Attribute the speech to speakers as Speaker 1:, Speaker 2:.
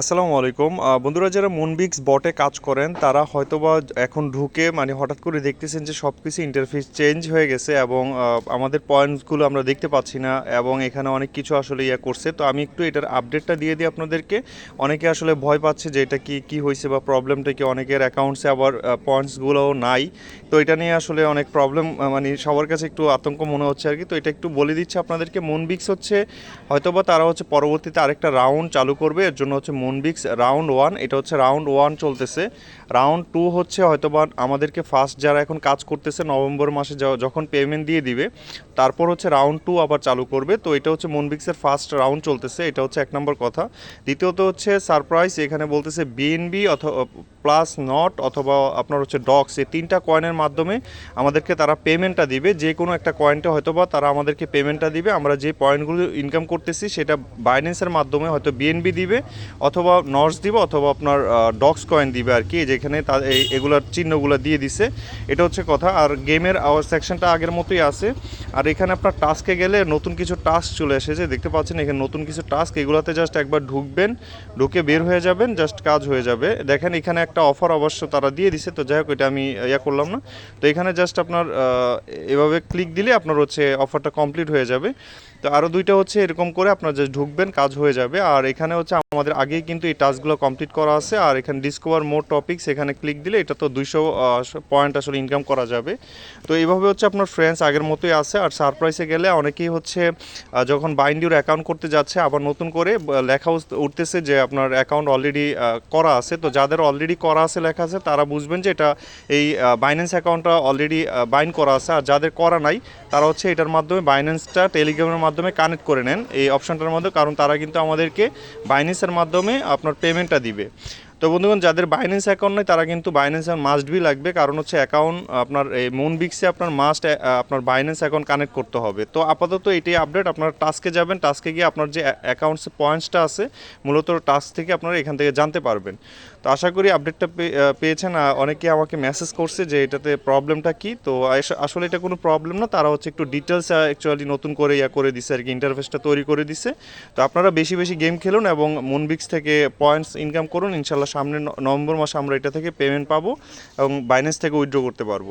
Speaker 1: আসসালামু আলাইকুম। বন্ধুরা, যারা মুনবিক্স বটে কাজ করেন, তারা হয়তোবা এখন ঢুকে মানে হঠাৎ করে দেখতেছেন যে সব কিছু ইন্টারফেস চেঞ্জ হয়ে গেছে এবং আমাদের পয়েন্টসগুলো আমরা দেখতে পাচ্ছি না এবং এখানে অনেক কিছু আসলে ইয়ে করছে। তো আমি একটু এটার আপডেটটা দিয়ে দিই আপনাদেরকে। অনেকে আসলে ভয় পাচ্ছে যে এটা কি কি হয়েছে বা প্রবলেমটা কি, অনেকের অ্যাকাউন্টসে আবার পয়েন্টসগুলোও নাই। তো এটা নিয়ে আসলে অনেক প্রবলেম মানে সবার কাছে একটু আতঙ্ক মনে হচ্ছে আর কি। তো এটা একটু বলে দিচ্ছে আপনাদেরকে। মুনবিক্স হচ্ছে, হয়তোবা তারা হচ্ছে পরবর্তীতে আরেকটা রাউন্ড চালু করবে। এর জন্য হচ্ছে মুনবিক্স রাউন্ড ওয়ান এটা হচ্ছে রাউন্ড ওয়ান চলতেছে। রাউন্ড টু হচ্ছে হয়তোবা আমাদেরকে ফার্স্ট যারা এখন কাজ করতেছে নভেম্বর মাসে য- যখন পেমেন্ট দিয়ে দিবে, তারপর হচ্ছে রাউন্ড টু আবার চালু করবে। তো এটা হচ্ছে মুনবিক্সের ফার্স্ট রাউন্ড চলতেছে, এটা হচ্ছে এক নম্বর কথা। দ্বিতীয়ত হচ্ছে সারপ্রাইজ এখানে বলতেছে বিএনবি অথবা প্লাস নট অথবা আপনার হচ্ছে ডক্স এই তিনটা কয়েনের মাধ্যমে আমাদেরকে তারা পেমেন্টটা দিবে। যে কোনো একটা কয়েনটা হয়তোবা তারা আমাদেরকে পেমেন্টটা দিবে। আমরা যে পয়েন্টগুলো ইনকাম করতেছি, সেটা বাইন্যান্সের মাধ্যমে হয়তো বিএনবি দিবে অথবা নটস দিবে অথবা আপনার ডক্স কয়েন দিবে আর কি। যেখানে তা এগুলার চিহ্নগুলো দিয়ে দিছে। এটা হচ্ছে কথা। আর গেমের সেকশনটা আগের মতোই আছে। আর এখানে আপনার টাস্কে গেলে নতুন কিছু টাস্ক চলে এসেছে। দেখতে পাচ্ছেন এখানে নতুন কিছু টাস্ক। এগুলোতে জাস্ট একবার ঢুকবেন, ঢুকে বের হয়ে যাবেন, জাস্ট কাজ হয়ে যাবে। দেখেন এখানে একটা অফার অবশ্য তারা দিয়ে দিছে। তো যাই হোক, এটা আমি ইয়া করলাম না। তো এখানে জাস্ট আপনার এভাবে ক্লিক দিলে আপনার হচ্ছে অফারটা কমপ্লিট হয়ে যাবে। তো আরও দুইটা হচ্ছে এরকম করে আপনার জাস্ট ঢুকবেন, কাজ হয়ে যাবে। আর এখানে হচ্ছে আমাদের আগেই কিন্তু এই টাস্কগুলো কমপ্লিট করা আছে। আর এখানে ডিসকভার মোর টপিকস এখানে ক্লিক দিলে এটা তো দুইশো পয়েন্ট আসলে ইনকাম করা যাবে। তো এইভাবে হচ্ছে আপনার ফ্রেন্ডস আগের মতোই আছে। আর সারপ্রাইসে গেলে অনেকেই হচ্ছে যখন বাইন্ডিউর অ্যাকাউন্ট করতে যাচ্ছে, আবার নতুন করে লেখা উঠতেছে যে আপনার অ্যাকাউন্ট অলরেডি করা আছে। তো যাদের অলরেডি করা আছে, লেখা আছে, তারা বুঝবেন যে এটা এই বাইন্যান্স অ্যাকাউন্টটা অলরেডি বাইন্ড করা আছে। আর যাদের করা নাই, তারা হচ্ছে এটার মাধ্যমে বাইন্যান্সটা টেলিগ্রামের মাধ্যমে কানেক্ট করে নেন। এই অপশনটার মধ্যে, কারণ তারা কিন্তু আমাদেরকে বাইন্যান্সের মাধ্যমে আপনার পেমেন্টটা দিবে। তো বন্ধুগণ, যাদের বাইন্যান্স অ্যাকাউন্ট নেই, তারা কিন্তু বাইন্যান্স অ্যাকাউন্ট মাস্ট বি লাগবে। কারণ হচ্ছে অ্যাকাউন্ট আপনার, এই মুনবিক্সে আপনার মাস্ট আপনার বাইন্যান্স অ্যাকাউন্ট কানেক্ট করতে হবে। তো আপাতত এটাই আপডেট আপনার টাস্কে যাবেন। টাস্কে গিয়ে আপনার যে অ্যাকাউন্টস পয়েন্টসটা আছে, মূলত টাস্ক থেকে আপনারা এখান থেকে জানতে পারবেন। তো আশা করি আপডেটটা পেয়েছেন। অনেকে আমাকে মেসেজ করছে যে, এটাতে প্রবলেমটা কি? তো আসলে এটা কোনো প্রবলেম না। তারা হচ্ছে একটু ডিটেলস অ্যাকচুয়ালি নতুন করে ইয়া করে দিছে আর কি ইন্টারফেসটা তৈরি করে দিছে। তো আপনারা বেশি বেশি গেম খেলুন এবং মুনবিক্স থেকে পয়েন্টস ইনকাম করুন। ইনশাল্লাহ সামনে নভেম্বর মাসে আমরা এটা থেকে পেমেন্ট পাবো এবং বাইন্যান্স থেকে উইথড্র করতে পারব।